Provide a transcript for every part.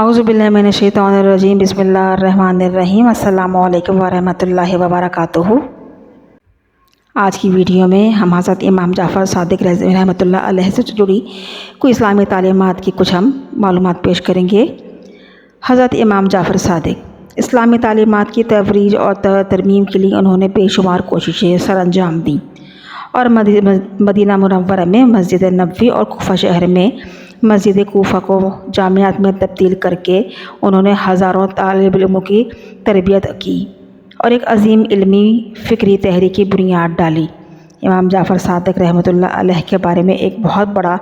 اعوذ باللہ من الشیطان الرجیم، بسم اللہ الرحمن الرحیم۔ السلام علیکم ورحمۃ اللہ وبرکاتہ۔ آج کی ویڈیو میں ہم حضرت امام جعفر صادق رحمۃ اللہ علیہ سے جڑی کوئی اسلامی تعلیمات کی کچھ ہم معلومات پیش کریں گے۔ حضرت امام جعفر صادق، اسلامی تعلیمات کی تفریج اور ترمیم کے لیے انہوں نے بے شمار کوششیں سر انجام دیں اور مدینہ منورہ میں مسجد نبوی اور کوفہ شہر میں مسجد کوفہ کو جامعات میں تبدیل کر کے انہوں نے ہزاروں طالب علموں کی تربیت کی اور ایک عظیم علمی فکری تحریکی بنیاد ڈالی۔ امام جعفر صادق رحمۃ اللہ علیہ کے بارے میں ایک بہت بڑا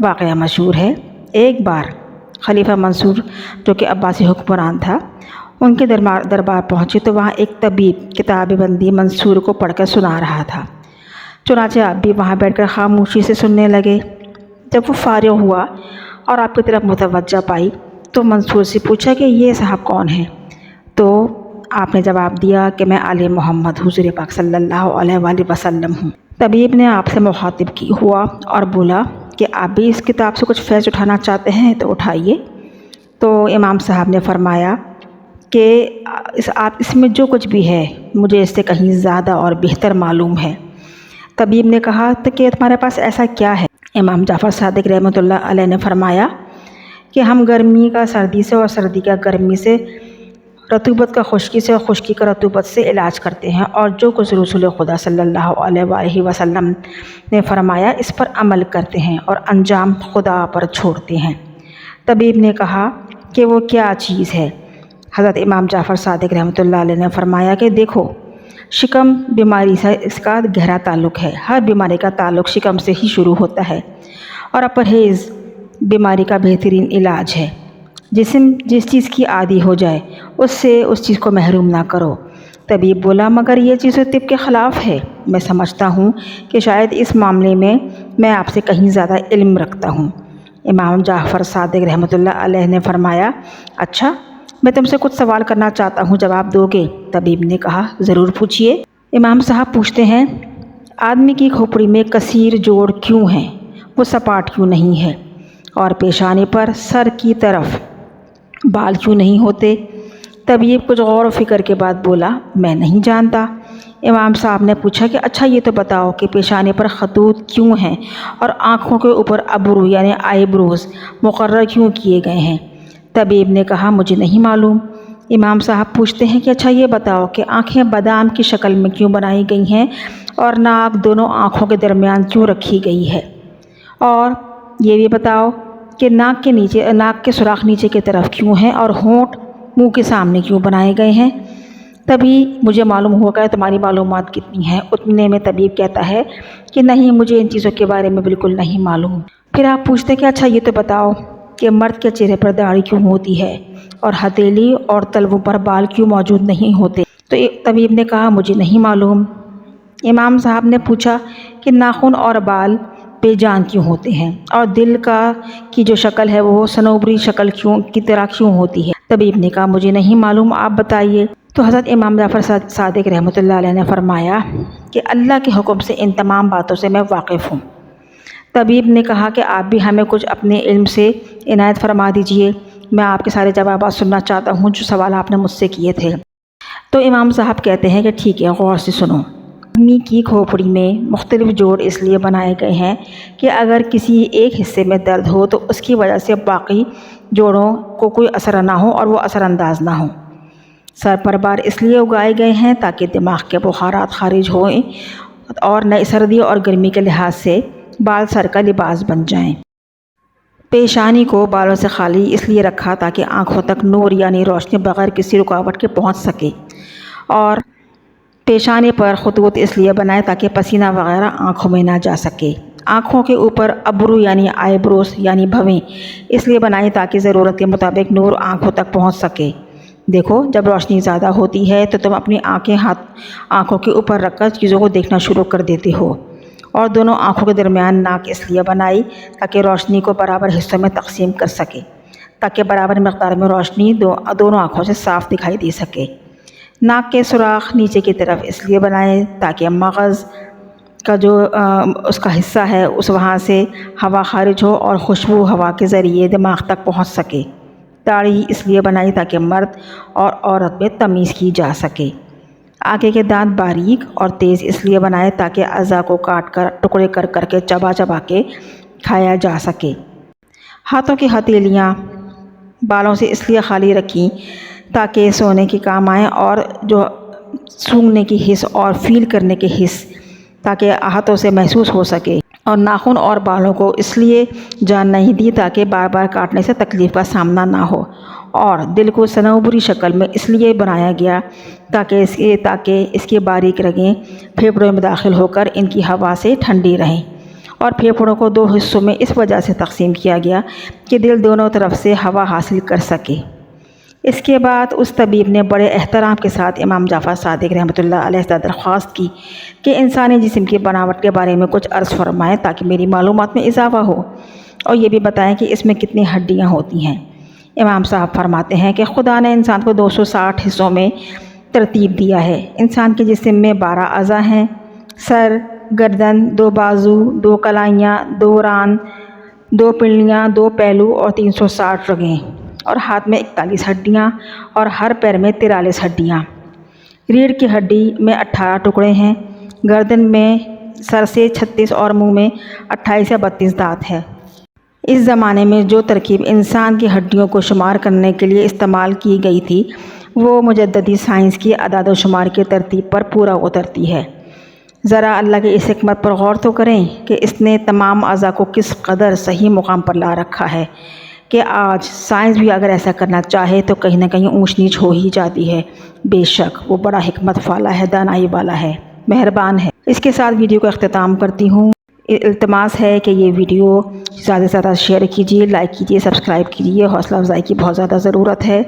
واقعہ مشہور ہے۔ ایک بار خلیفہ منصور جو کہ عباسی حکمران تھا، ان کے دربار دربار پہنچے تو وہاں ایک طبیب کتاب بندی منصور کو پڑھ کر سنا رہا تھا۔ چنانچہ آپ بھی وہاں بیٹھ کر خاموشی سے سننے لگے۔ جب وہ فارغ ہوا اور آپ کی طرف متوجہ پائی تو منصور سے پوچھا کہ یہ صاحب کون ہیں؟ تو آپ نے جواب دیا کہ میں علی محمد، حضور پاک صلی اللہ علیہ وآلہ وسلم ہوں۔ طبیب نے آپ سے مخاطب کی ہوا اور بولا کہ آپ بھی اس کتاب سے کچھ فیض اٹھانا چاہتے ہیں تو اٹھائیے۔ تو امام صاحب نے فرمایا کہ اس، آپ اس میں جو کچھ بھی ہے، مجھے اس سے کہیں زیادہ اور بہتر معلوم ہے۔ طبیب نے کہا کہ تمہارے پاس ایسا کیا ہے؟ امام جعفر صادق رحمۃ اللہ علیہ نے فرمایا کہ ہم گرمی کا، سردی سے اور سردی کا گرمی سے رتوبت کا خشکی سے اور خشکی کا رتوبت سے علاج کرتے ہیں اور جو کچھ رسول خدا صلی اللہ علیہ وآلہ وسلم نے فرمایا اس پر عمل کرتے ہیں اور انجام خدا پر چھوڑتے ہیں۔ طبیب نے کہا کہ وہ کیا چیز ہے؟ حضرت امام جعفر صادق رحمۃ اللہ علیہ نے فرمایا کہ دیکھو شکم بیماری سے اس کا گہرا تعلق ہے۔ ہر بیماری کا تعلق شکم سے ہی شروع ہوتا ہے اور پرہیز بیماری کا بہترین علاج ہے۔ جسم جس چیز کی عادی ہو جائے، اس سے اس چیز کو محروم نہ کرو۔ طبیب بولا، مگر یہ چیز طب کے خلاف ہے۔ میں سمجھتا ہوں کہ شاید اس معاملے میں میں آپ سے کہیں زیادہ علم رکھتا ہوں۔ امام جعفر صادق رحمۃ اللہ علیہ نے فرمایا اچھا میں تم سے کچھ سوال کرنا چاہتا ہوں، جواب دو گے۔ طبیب نے کہا، ضرور پوچھیے امام صاحب پوچھتے ہیں، آدمی کی کھوپڑی میں کثیر جوڑ کیوں ہیں؟ وہ سپاٹ کیوں نہیں ہے؟ اور پیشانی پر سر کی طرف بال کیوں نہیں ہوتے؟ طبیب کچھ غور و فکر کے بعد بولا، میں نہیں جانتا۔ امام صاحب نے پوچھا کہ اچھا یہ تو بتاؤ کہ پیشانی پر خطوط کیوں ہیں؟ اور آنکھوں کے اوپر ابرو یعنی آئی بروز، مقرر کیوں کیے گئے ہیں؟ طبیب نے کہا، مجھے نہیں معلوم۔ امام صاحب پوچھتے ہیں کہ اچھا یہ بتاؤ کہ آنکھیں بادام کی شکل میں کیوں بنائی گئی ہیں اور ناک دونوں آنکھوں کے درمیان کیوں رکھی گئی ہے؟ اور یہ بھی بتاؤ کہ ناک کے نیچے، ناک کے سوراخ نیچے کی طرف کیوں ہیں اور ہونٹ منہ کے سامنے کیوں بنائے گئے ہیں؟ تبھی مجھے معلوم ہوا کہ تمہاری معلومات کتنی ہیں۔ اتنے میں طبیب کہتا ہے کہ نہیں، مجھے ان چیزوں کے بارے میں بالکل نہیں معلوم۔ پھر آپ پوچھتے کہ اچھا یہ تو بتاؤ۔ کہ مرد کے چہرے پر داڑھی کیوں ہوتی ہے اور ہتیلی اور تلووں پر بال کیوں موجود نہیں ہوتے؟ تو ایک طبیب نے کہا، مجھے نہیں معلوم۔ امام صاحب نے پوچھا کہ ناخن اور بال بے جان کیوں ہوتے ہیں؟ اور دل کا کی جو شکل ہے، وہ سنوبری شکل کیوں، کی طرح کیوں ہوتی ہے؟ طبیب نے کہا، مجھے نہیں معلوم، آپ بتائیے۔ تو حضرت امام جعفر صادق رحمۃ اللہ علیہ نے فرمایا کہ اللہ کے حکم سے ان تمام باتوں سے میں واقف ہوں۔ طبیب نے کہا کہ آپ بھی ہمیں کچھ اپنے علم سے عنایت فرما دیجیے۔ میں آپ کے سارے جوابات سننا چاہتا ہوں جو سوال آپ نے مجھ سے کیے تھے۔ تو امام صاحب کہتے ہیں کہ ٹھیک ہے، غور سے سنو۔ آدمی کی کھوپڑی میں مختلف جوڑ اس لیے بنائے گئے ہیں کہ اگر کسی ایک حصے میں درد ہو تو اس کی وجہ سے باقی جوڑوں کو کوئی اثر نہ ہو اور وہ اثر انداز نہ ہوں۔ سر پر بار اس لیے اگائے گئے ہیں تاکہ دماغ کے بخارات خارج ہوئیں اور نئے سردی اور گرمی کے لحاظ سے بال سر کا لباس بن جائیں۔ پیشانی کو بالوں سے خالی اس لیے رکھا تاکہ آنکھوں تک نور یعنی روشنی بغیر کسی رکاوٹ کے پہنچ سکے۔ اور پیشانی پر خطوط اس لیے بنائے تاکہ پسینہ وغیرہ آنکھوں میں نہ جا سکے۔ آنکھوں کے اوپر ابرو یعنی آئی بروس یعنی بھویں اس لیے بنائی تاکہ ضرورت کے مطابق نور آنکھوں تک پہنچ سکے۔ دیکھو، جب روشنی زیادہ ہوتی ہے تو تم اپنی آنکھیں ہاتھ، آنکھوں کے اوپر رکھ کر چیزوں کو دیکھنا شروع کر دیتے ہو۔ اور دونوں آنکھوں کے درمیان ناک اس لیے بنائی تاکہ روشنی کو برابر حصوں میں تقسیم کر سکے، تاکہ برابر مقدار میں روشنی دو دونوں آنکھوں سے صاف دکھائی دے سکے۔ ناک کے سوراخ نیچے کی طرف اس لیے بنائے تاکہ مغز کا جو اس کا حصہ ہے، اس وہاں سے ہوا خارج ہو اور خوشبو ہوا کے ذریعے دماغ تک پہنچ سکے۔ داڑھی اس لیے بنائی تاکہ مرد اور عورت میں تمیز کی جا سکے۔ آگے کے دانت باریک اور تیز اس لیے بنائے تاکہ اعضا کو کاٹ کر ٹکڑے کر کر کے چبا چبا کے کھایا جا سکے۔ ہاتھوں کی ہتیلیاں بالوں سے اس لیے خالی رکھیں تاکہ سونے کے کام آئیں اور جو سونگنے کی حص اور فیل کرنے کے حص تاکہ ہاتھوں سے محسوس ہو سکے۔ اور ناخن اور بالوں کو اس لیے جان نہیں دی تاکہ بار بار کاٹنے سے تکلیف کا سامنا نہ ہو اور دل کو سنوبری شکل میں اس لیے بنایا گیا تاکہ اس کے تاکہ اس کے باریک رگیں پھیپھڑوں میں داخل ہو کر ان کی ہوا سے ٹھنڈی رہیں۔ اور پھیپھڑوں کو دو حصوں میں اس وجہ سے تقسیم کیا گیا کہ دل دونوں طرف سے ہوا حاصل کر سکے۔ اس کے بعد اس طبیب نے بڑے احترام کے ساتھ امام جعفر صادق رحمۃ اللہ علیہ سے درخواست کی کہ انسانی جسم کی بناوٹ کے بارے میں کچھ عرض فرمائیں تاکہ میری معلومات میں اضافہ ہو اور یہ بھی بتائیں کہ اس میں کتنی ہڈیاں ہوتی ہیں۔ امام صاحب فرماتے ہیں کہ خدا نے انسان کو دو سو ساٹھ حصوں میں ترتیب دیا ہے۔ انسان کے جسم میں بارہ اعضاء ہیں۔ سر، گردن، دو بازو، دو کلائیاں، دو ران، دو پنڈلیاں، دو پہلو اور تین سو ساٹھ رگیں۔ اور ہاتھ میں اکتالیس ہڈیاں اور ہر پیر میں تیرالیس ہڈیاں۔ ریڑھ کی ہڈی میں اٹھارہ ٹکڑے ہیں۔ گردن میں سر سے چھتیس اور منہ میں اٹھائیس یا بتیس دانت ہے اس زمانے میں جو ترکیب انسان کی ہڈیوں کو شمار کرنے کے لیے استعمال کی گئی تھی، وہ مجددی سائنس کی اعداد و شمار کی ترتیب پر پورا اترتی ہے۔ ذرا اللہ کی اس حکمت پر غور تو کریں کہ اس نے تمام اعضاء کو کس قدر صحیح مقام پر لا رکھا ہے۔ کہ آج سائنس بھی اگر ایسا کرنا چاہے تو کہیں نہ کہیں اونچ نیچ ہو ہی جاتی ہے۔ بے شک وہ بڑا حکمت والا ہے، دانائی والا ہے، مہربان ہے۔ اس کے ساتھ ویڈیو کو اختتام کرتی ہوں۔ التماس ہے کہ یہ ویڈیو زیادہ سے زیادہ شیئر کیجیے، لائک کیجیے، سبسکرائب کیجیے۔ حوصلہ افزائی کی بہت زیادہ ضرورت ہے۔